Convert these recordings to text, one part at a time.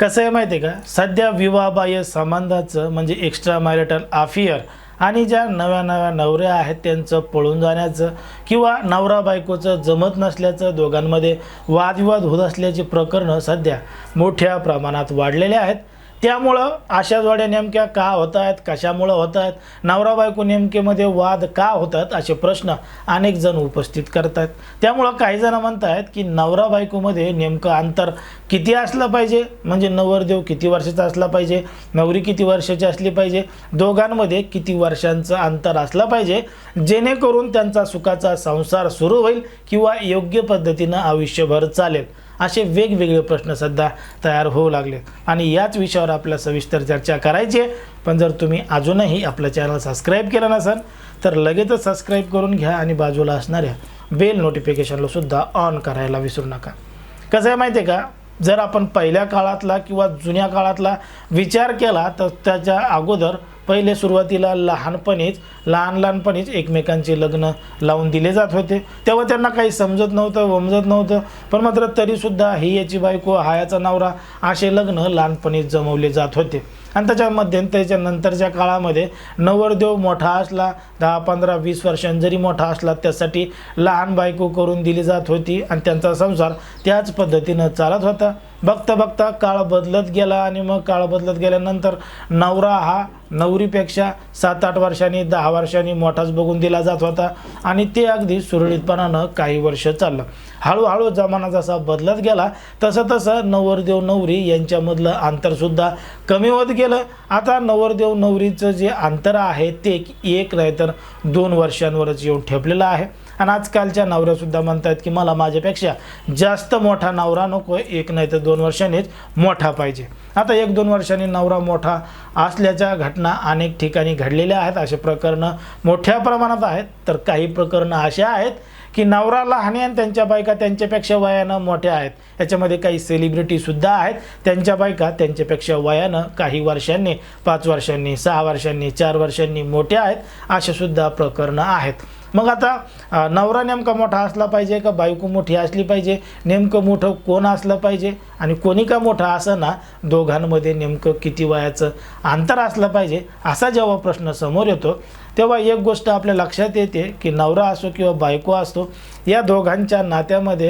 कसं आहे माहिती आहे का? सध्या विवाहबाह्य संबंधाचं म्हणजे एक्स्ट्रा मॅरिटल अफेअर आणि ज्या नव्या नव्या नवऱ्या आहेत त्यांचं पळून जाण्याचं किंवा नवरा बायकोचं जमत नसल्याचं दोघांमध्ये वादविवाद होत असल्याची प्रकरणं सध्या मोठ्या प्रमाणात वाढलेले आहेत. त्यामुळं अशा जोड्या नेमक्या का होत आहेत कशामुळं होत आहेत नवरा बायको नेमकेमध्ये वाद का होतात असे प्रश्न अनेक जण उपस्थित करत आहेत त्यामुळं काही जण म्हणत आहेत की नवरा बायकोमध्ये नेमकं अंतर किती असलं पाहिजे? म्हणजे नवरदेव किती वर्षाचा असला पाहिजे? नवरी किती वर्षाची असली पाहिजे? दोघांमध्ये किती वर्षांचं अंतर असलं पाहिजे? जेणेकरून त्यांचा सुखाचा संसार सुरू होईल किंवा योग्य पद्धतीनं आयुष्यभर चालेल. असे वेगवेगळे प्रश्न सध्या तयार होऊ लागले. आणि याच विषयावर आपल्या सविस्तर चर्चा करायची आहे. पण जर तुम्ही अजूनही आपलं चॅनल सबस्क्राईब केलं नसेल तर लगेचच सबस्क्राईब करून घ्या आणि बाजूला असणाऱ्या बेल नोटिफिकेशनला सुद्धा ऑन करायला विसरू नका. कसं आहे माहिती आहे का? जर आपण पहिल्या काळातला किंवा जुन्या काळातला विचार केला तर त्याच्या अगोदर पहिले सुरुवातीला लहानपणीच लहान लहानपणीच एकमेकांचे लग्न लावून दिले जात होते. तेव्हा त्यांना काही समजत नव्हतं वमजत नव्हतं. पण मात्र तरीसुद्धा ही याची बायको हा याचा नवरा असे लग्न लहानपणीच जमवले जात होते. आणि त्याच्या मध्यंतरीच्या नंतरच्या काळामध्ये नवरदेव मोठा असला दहा पंधरा वीस वर्षांनी जरी मोठा असला त्यासाठी लहान बायको करून दिली जात होती आणि त्यांचा संसार त्याच पद्धतीनं चालत होता. बघता बघता काळ बदलत गेला आणि मग काळ बदलत गेल्यानंतर नवरा हा नवरीपेक्षा सात आठ वर्षांनी दहा वर्षांनी मोठाच बघून दिला जात होता आणि ते अगदी सुरळीतपणानं काही वर्ष चाललं. हळूहळू जमाना जसा बदलत गेला तसं तसं नवरदेव नवरी यांच्यामधलं अंतरसुद्धा कमी होत गेलं. आता नवरदेव नवरीचं जे अंतर आहे ते एक नाही तर दोन वर्षांवरच येऊन ठेपलेलं आहे. आणि आजकालच्या नवऱ्यासुद्धा म्हणतात की मला माझ्यापेक्षा जास्त मोठा नवरा नको एक नाही तर दोन वर्षांनीच मोठा पाहिजे. आता एक दोन वर्षांनी नवरा मोठा असल्याच्या घटना अनेक ठिकाणी घडलेल्या आहेत. असे प्रकरणं मोठ्या प्रमाणात आहेत. तर काही प्रकरणं अशा आहेत की नवरा लहान आणि त्यांच्या बायका त्यांच्यापेक्षा वयानं मोठ्या आहेत. याच्यामध्ये काही सेलिब्रिटीसुद्धा आहेत. त्यांच्या बायका त्यांच्यापेक्षा वयानं काही वर्षांनी पाच वर्षांनी सहा वर्षांनी चार वर्षांनी मोठ्या आहेत. असेसुद्धा प्रकरणं आहेत. मग आता नवरा नेमका मोठा असला पाहिजे का बायको मोठी असली पाहिजे? नेमकं मोठं कोण असलं पाहिजे? आणि कोणी का मोठा असं ना दोघांमध्ये नेमकं किती वयाचं अंतर असलं पाहिजे? असा जेव्हा प्रश्न समोर येतो तेव्हा एक गोष्ट आपल्या लक्षात येते की नवरा असो किंवा बायको असतो या दोघांच्या नात्यामध्ये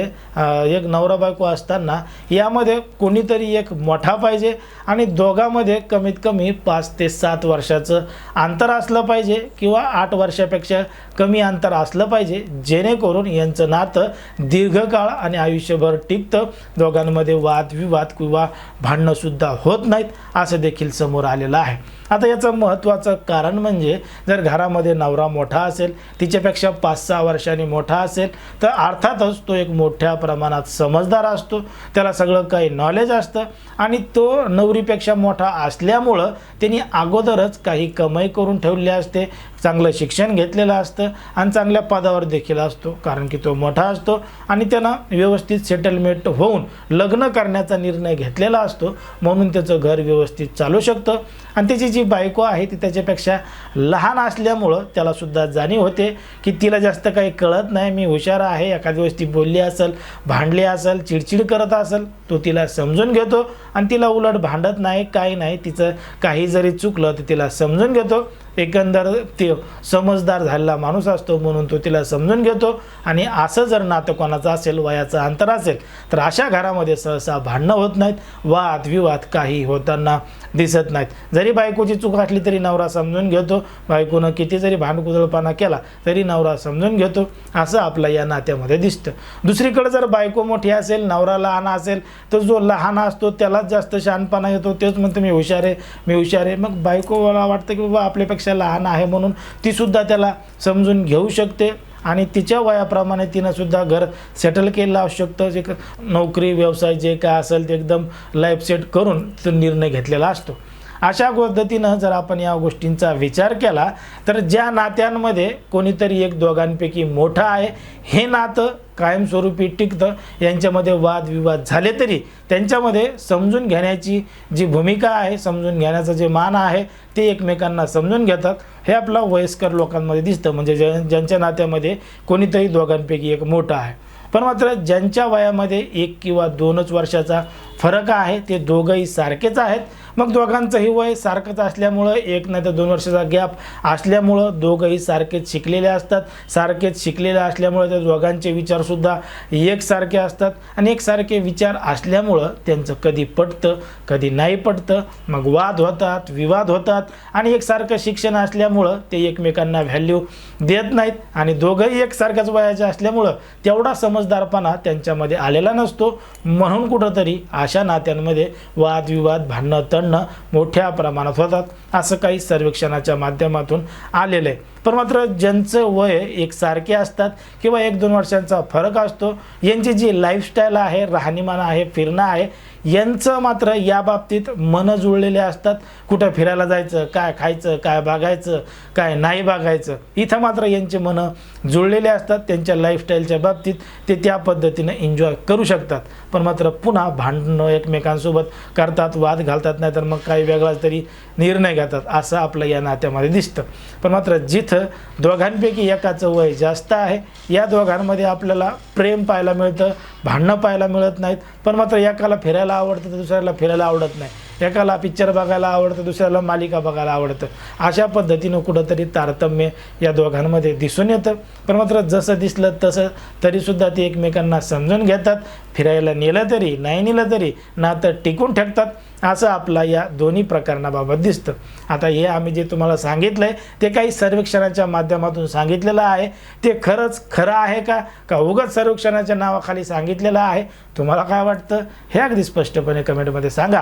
एक नवरा बायको असताना यामध्ये कोणीतरी एक मोठा पाहिजे आणि दोघांमध्ये कमीत कमी पाच ते सात वर्षाचं अंतर असलं पाहिजे किंवा आठ वर्षापेक्षा कमी अंतर असलं पाहिजे जेणेकरून यांचं नातं दीर्घकाळ आणि आयुष्यभर टिकतं दोघांमध्ये वादविवाद किंवा भांडणंसुद्धा होत नाहीत असं देखील समोर आलेलं आहे. आता याचं महत्त्वाचं कारण म्हणजे जर घरामध्ये नवरा मोठा असेल तिच्यापेक्षा पाच सहा वर्षांनी मोठा असेल तर अर्थातच तो एक मोठ्या प्रमाणात समजदार असतो त्याला सगळं काही नॉलेज असतं आणि तो नवरीपेक्षा मोठा असल्यामुळं त्यांनी अगोदरच काही कमाई करून ठेवली असते. चांगलं शिक्षण घेतलेलं असतं आणि चांगल्या पदावर देखील असतो कारण की तो मोठा असतो आणि त्यानं व्यवस्थित सेटलमेंट होऊन लग्न करण्याचा निर्णय घेतलेला असतो. म्हणून त्याचं घर व्यवस्थित चालू शकतं. आणि त्याची जी बायको आहे ती त्याच्यापेक्षा लहान असल्यामुळं त्यालासुद्धा जाणीव होते की तिला जास्त काही कळत नाही मी हुशार आहे एखाद्या वेळेस ती बोलली असेल भांडली असेल चिडचिड करत असेल तो तिला समजून घेतो. आणि तिला उलट भांडत नाही काही नाही तिचं काही जरी चुकलं तर तिला समजून घेतो. एकंदर ते समजदार झालेला माणूस असतो म्हणून तो तिला समजून घेतो. आणि असं जर नातं कोणाचं असेल वयाचं अंतर असेल तर अशा घरामध्ये सहसा भांडणं होत नाहीत. वाद विवाद काही होताना दिसत नाहीत. जरी बायकोची चूक असली तरी नवरा समजून घेतो. बायकोनं किती जरी भांडकुदळपणा केला तरी नवरा समजून घेतो. असं आपलं या नात्यामध्ये दिसतं. दुसरीकडे जर बायको मोठी असेल नवरा लहान असेल तर जो लहान असतो त्यालाच जास्त शहाणपणा येतो. तेच म्हणतो मी हुशार आहे मी हुशार आहे. मग बायकोला वाटतं की बाबा आपल्यापेक्षा लहान आहे म्हणून तीसुद्धा त्याला समजून घेऊ शकते. आणि तिच्या वयाप्रमाणे तिनं सुद्धा घर सेटल केलं असू शकतं. जे क- नोकरी व्यवसाय जे काय असेल ते एकदम लाईफ सेट करून तो निर्णय घेतलेला असतो. अशा पद्धतीनं जर आपण या गोष्टींचा विचार केला तर ज्या नात्यांमध्ये कोणीतरी एक दोघांपैकी मोठं आहे हे नातं कायमस्वरूपी टिकतं यांच्यामध्ये वादविवाद झाले तरी त्यांच्यामध्ये समजून घेण्याची जी भूमिका आहे समजून घेण्याचं जे मान आहे ते एकमेकांना समजून घेतात. हे आपलं वयस्कर लोकांमध्ये दिसतं म्हणजे ज ज्यांच्या नात्यामध्ये कोणीतरी दोघांपैकी एक मोठं आहे. पण मात्र ज्यांच्या वयामध्ये एक किंवा दोनच वर्षाचा फरक आहे ते दोघंही सारखेच आहेत. मग दोघांचंही वय सारखंच असल्यामुळं एक नाही तर दोन वर्षाचा गॅप असल्यामुळं दोघंही सारखेच शिकलेले असतात. सारखेच शिकलेले असल्यामुळे त्या दोघांचे विचारसुद्धा एकसारखे असतात आणि एकसारखे विचार असल्यामुळं त्यांचं कधी पटतं कधी नाही पटतं. मग वाद होतात विवाद होतात आणि एकसारखं शिक्षण असल्यामुळं ते एकमेकांना व्हॅल्यू देत नाहीत आणि दोघंही एकसारख्याच वयाचे असल्यामुळं तेवढा समजदारपणा त्यांच्यामध्ये आलेला नसतो. म्हणून कुठंतरी अशा नात्यांमध्ये वादविवाद भांडणं तणणं मोठ्या प्रमाणात होतात. असं काही सर्वेक्षणाच्या माध्यमातून आलेलं आहे. पण मात्र ज्यांचं वय एकसारखे असतात किंवा एक दोन वर्षांचा फरक असतो यांची जी लाईफस्टाईल आहे राहणीमान आहे फिरणं आहे यांचं मात्र या बाबतीत मनं जुळलेले असतात. कुठं फिरायला जायचं काय खायचं काय बघायचं काय नाही बघायचं इथं मात्र यांचे मनं जुळलेले असतात. त्यांच्या लाईफस्टाईलच्या बाबतीत ते त्या पद्धतीनं एन्जॉय करू शकतात. पण मात्र पुन्हा भांडणं एकमेकांसोबत करतात वाद घालतात नाही तर मग काही वेगळाच तरी निर्णय घेतात असं आपलं या नात्यामध्ये दिसतं. पण मात्र जिथं दोघांपैकी एकाचं वय जास्त आहे या दोघांमध्ये आपल्याला प्रेम पाहायला मिळतं. भांडणं पाहायला मिळत नाहीत. पण मात्र एकाला फिरायला आवडतं तर दुसऱ्याला फिरायला आवडत नाही. एकाला पिक्चर बघायला आवडतं दुसऱ्याला मालिका बघायला आवडतं. अशा पद्धतीनं कुठंतरी तारतम्य या दोघांमध्ये दिसून येतं. पण मात्र जसं दिसलं तसं तरीसुद्धा ते एकमेकांना समजून घेतात. फिरायला नेलं तरी नाही नेलं तरी नातं टिकून ठेवतात. असं आपला या दोन्ही प्रकरणाबाबत दिसतं. आता हे आम्ही जे तुम्हाला सांगितलं आहे ते काही सर्वेक्षणाच्या माध्यमातून सांगितलेलं आहे. ते खरंच खरं आहे का? का उगाच सर्वेक्षणाच्या नावाखाली सांगितलेलं आहे? तुम्हाला काय वाटतं? हे अगदी स्पष्टपणे कमेंटमध्ये सांगा.